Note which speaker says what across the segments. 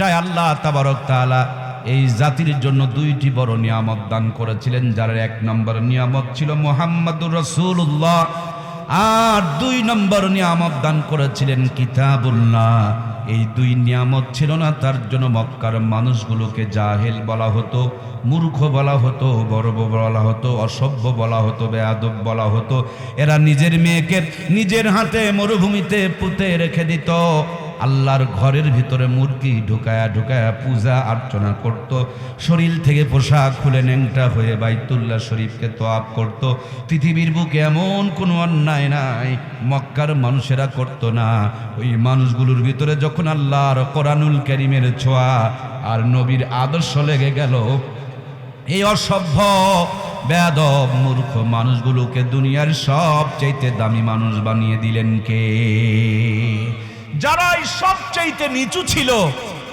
Speaker 1: চাই আল্লাহ তাবারক তাআলা এই জাতির জন্য দুইটি বড় নিয়ামত দান করেছিলেন, যার এক নম্বর নিয়ামত ছিল মোহাম্মদুর রসুল্লাহ আর দুই নম্বর নিয়ামত দান করেছিলেন কিতাবুল্লাহ। এই দুই নিয়ামত ছিল না, তার জন্য মক্কার মানুষগুলোকে জাহেল বলা হতো, মূর্খ বলা হতো, গর্ব বলা হতো, অসভ্য বলা হতো, বেয়াদব বলা হতো। এরা নিজের মেয়েকে নিজের হাতে মরুভূমিতে পুঁতে রেখে দিত। আল্লাহর ঘরের ভিতরে মুরগি ঢুকায়া ঢুকায়া পূজা অর্চনা করত, শরীর থেকে পোশাক খুলে ন্যাংটা হয়ে বাইতুল্লাহ শরীফকে তোয়াব করত। পৃথিবীর বুকে এমন কোনো অন্যায় নাই, মক্কার মানুষেরা করত না। ওই মানুষগুলোর ভিতরে যখন আল্লাহর কোরআনুল করিমের ছোঁয়া আর নবীর আদর্শ লেগে গেল, এই অসভ্য বেদব মূর্খ মানুষগুলোকে দুনিয়ার সব চাইতে দামি মানুষ বানিয়ে দিলেন কে? যারাই সবচাইতে নিচু ছিল,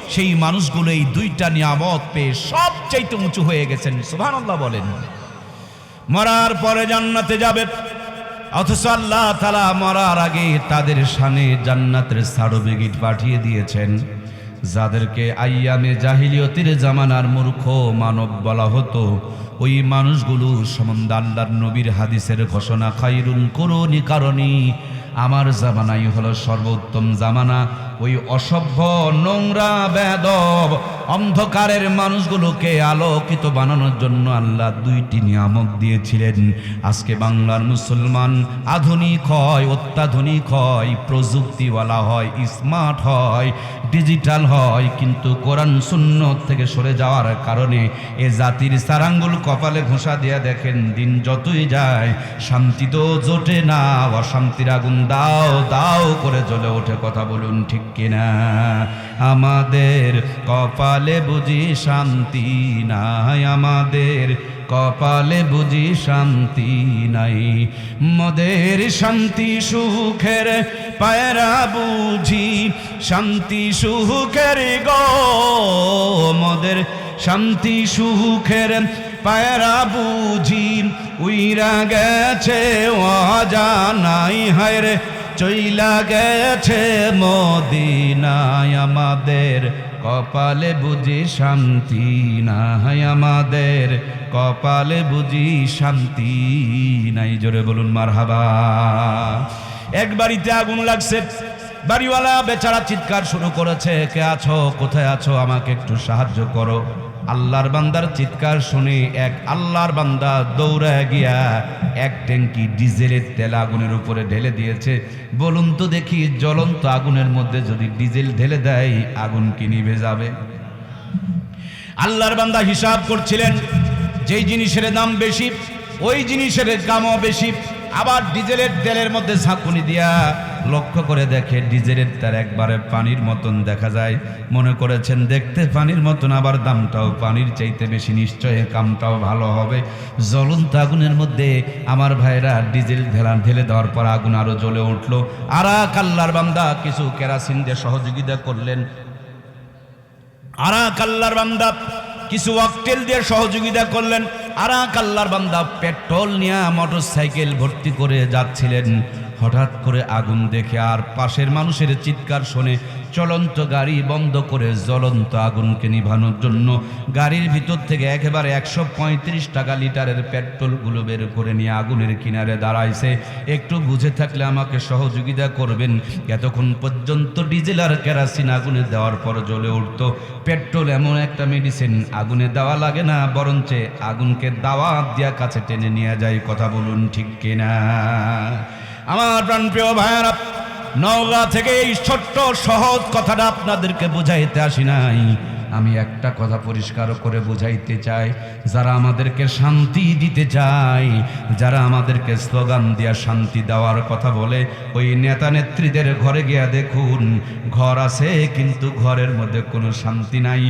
Speaker 1: সেই মানুষগুলো এই দুইটা নিয়ামত পেয়ে সবচাইতে উঁচু হয়ে গেছেন। সুবহানাল্লাহ বলেন। মরার পরে জান্নাতে যাবে। অথচ আল্লাহ তালা মরার আগে তাদের সানে জান্নাতের সার্টিফিকেট পাঠিয়ে দিয়েছেন। যাদেরকে আইয়ামে জাহিলিয়তির জামানার মূর্খ মানব বলা হতো, ওই মানুষগুলো সম্বন্ধে আল্লাহর নবীর হাদিসের ঘোষণা খাইরুন করুনি কারণী আমার জামানাই হলো সর্বোত্তম জামানা। ওই অসভ্য নোংরা বেদব অন্ধকারের মানুষগুলোকে আলোকিত বানানোর জন্য আল্লাহ দুইটি নিয়ামক দিয়েছিলেন। আজকে বাংলার মুসলমান আধুনিক হয়, অত্যাধুনিক হয়, প্রযুক্তিওয়ালা হয়, স্মার্ট হয়, ডিজিটাল হয়, কিন্তু কোরআন শূন্য থেকে সরে যাওয়ার কারণে এ জাতির সারাঙ্গুল কপালে ঘোষা দিয়ে দেখেন, দিন যতই যায়, শান্তি তো জোটে না, অশান্তির আগুন দাও দাও করে জ্বলে ওঠে, কথা বলুন ঠিক কিনা? আমাদের কপালে বুঝি শান্তি নাই আমাদের, কপালে বুঝি শান্তি নাই। মদের শান্তি সুখের পায়রা বুঝি, শান্তি সুখের গো। মদের শান্তি সুখের পায়রা বুঝি, উইরা গেছে অজানাই হায় চইলা গেছে মদিনায় আমাদের। কপালে বুঝি শান্তি নাই আমাদের। কপালে বুঝি শান্তি নাই। জোরে বলুন মার হাবা এক বাড়িতে আগুন লাগছে। বাড়িওয়ালা বেচারা চিৎকার শুরু করেছে, কে আছো? কোথায় আছো? আমাকে একটু সাহায্য করো। আল্লাহর বান্দার চিৎকার শুনে এক আল্লাহর বান্দা দৌড়ে গিয়া এক ট্যাঙ্কি ডিজেলের তেল আগুনের উপরে ঢেলে দিয়েছে। বলুন তো দেখি জ্বলন্ত আগুনের মধ্যে যদি ডিজেল ঢেলে দেয়, আগুন কি নিভে যাবে? আল্লাহর বান্দা হিসাব করছিলেন, যেই জিনিসের দাম বেশি, ওই জিনিসের দামও বেশি। আবার ডিজেলের তেলের মধ্যে ঝাঁকুনি দিয়া লক্ষ্য করে দেখে ডিজেলের তার একবারে পানির মতন দেখা যায়। মনে করেছেন, দেখতে পানির মতন, আবার দামটাও পানির চাইতে বেশি। নিশ্চয় কামটাও ভালো হবে। জ্বলন্ত আগুনের মধ্যে আমার ভাইরা ডিজেল ঢেলা, ঢেলে দেওয়ার পর আগুন আরও জ্বলে উঠল। আর এক আল্লাহর বান্দা, কিছু কেরাসিন দিয়ে সহযোগিতা করলেন। আরাক আল্লাহর বান্দা কিছু অকটেল দিয়ে সহযোগিতা করলেন। আরাক আল্লাহর বান্দা পেট্রোল নিয়ে মোটর সাইকেল ভর্তি করে যাচ্ছিলেন। হঠাৎ করে আগুন দেখে আর পাশের মানুষের চিৎকার শুনে চলন্ত গাড়ি বন্ধ করে জ্বলন্ত আগুনকে নিভানোর জন্য গাড়ির ভিতর থেকে একেবারে একশো পঁয়ত্রিশ টাকা লিটারের পেট্রোলগুলো বের করে নিয়ে আগুনের কিনারে দাঁড়াইছে। একটু বুঝে থাকলে আমাকে সহযোগিতা করবেন। এতক্ষণ পর্যন্ত ডিজেল আর কেরাসিন আগুনে দেওয়ার পর জ্বলে উঠতো। পেট্রোল এমন একটা মেডিসিন আগুনে দেওয়া লাগে না, বরঞ্চ আগুনকে দাওয়াত দিয়া কাছে টেনে নিয়ে যায়। কথা বলুন ঠিক কিনা? আমার প্রাণপ্রিয় ভাইয়ারা নওগাঁ থেকে এই ছোট্ট, সহজ কথাটা আপনাদেরকে বুঝাইতে আসি নাই। আমি একটা কথা পরিষ্কার করে বুঝাইতে চাই। যারা আমাদেরকে শান্তি দিতে চায়, যারা আমাদেরকে স্লোগান দিয়া শান্তি দেওয়ার কথা বলে, ওই নেতা নেত্রীদের ঘরে গিয়া দেখুন, ঘর আছে কিন্তু ঘরের মধ্যে কোনো শান্তি নাই।